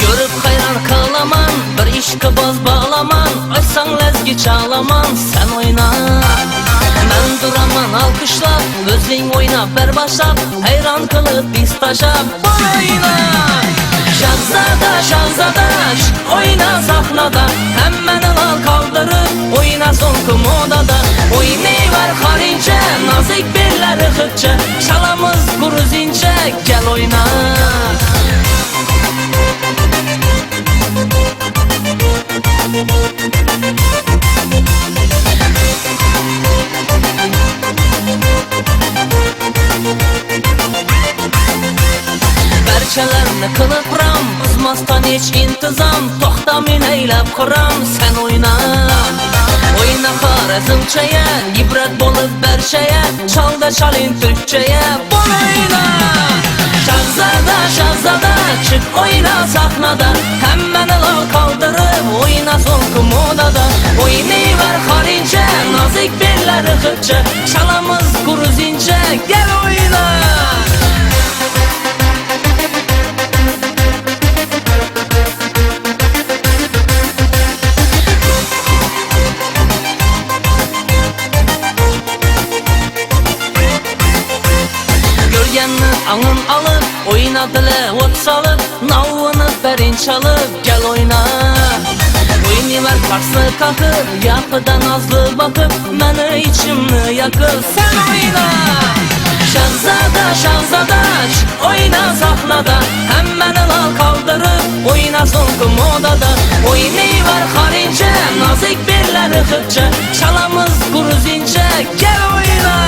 Görüp hayran kalaman Bir işki boz bağlaman Açsan lezgi çalaman Sen oyna. Ben duraman alkışlap Özün oyna ber başlap Hayran kılıp biz taşap Oyna! Şahzada şahzadaş Oyna sahnada Hemen al kaldırıp Oyna son kumodada. Oynayver harince Nazik belleri hıkça Şalamız gruzince Gel oyna Berçələrini qılıb ram Uzmasdan heç intizam. Toxta min eylab quram Sen oyna. Oyna xarəzmçəyə İbrət bolub bərşəyə Çal da çalın türkçəyə Bol oyna. Şahzada şahzada Çık oyna sahnada. Həmməni lal kaldırıb Oyna son kumodada Oynayver xarincə Nazik belləri xıqça Çalamız gruzinçə Gel oyna Oynadılı ot salıp Navını berin çalıp Gel oyna. Oynuver karslı kakıp Yapıda nazlı bakıp Məni içimni yakıp Sen oyna. Şahzada şahzadaş Oyna sahnada. Hemen al kaldırıp Oyna son kumodada Oynayver harince Nazik belleri hıkça Çalamız gruzince Gel oyna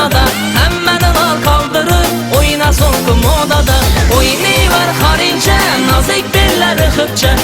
Sahnada Hemen al kaldırıp Oyna son kumodada Oynayver harince Nazik belleri hıkça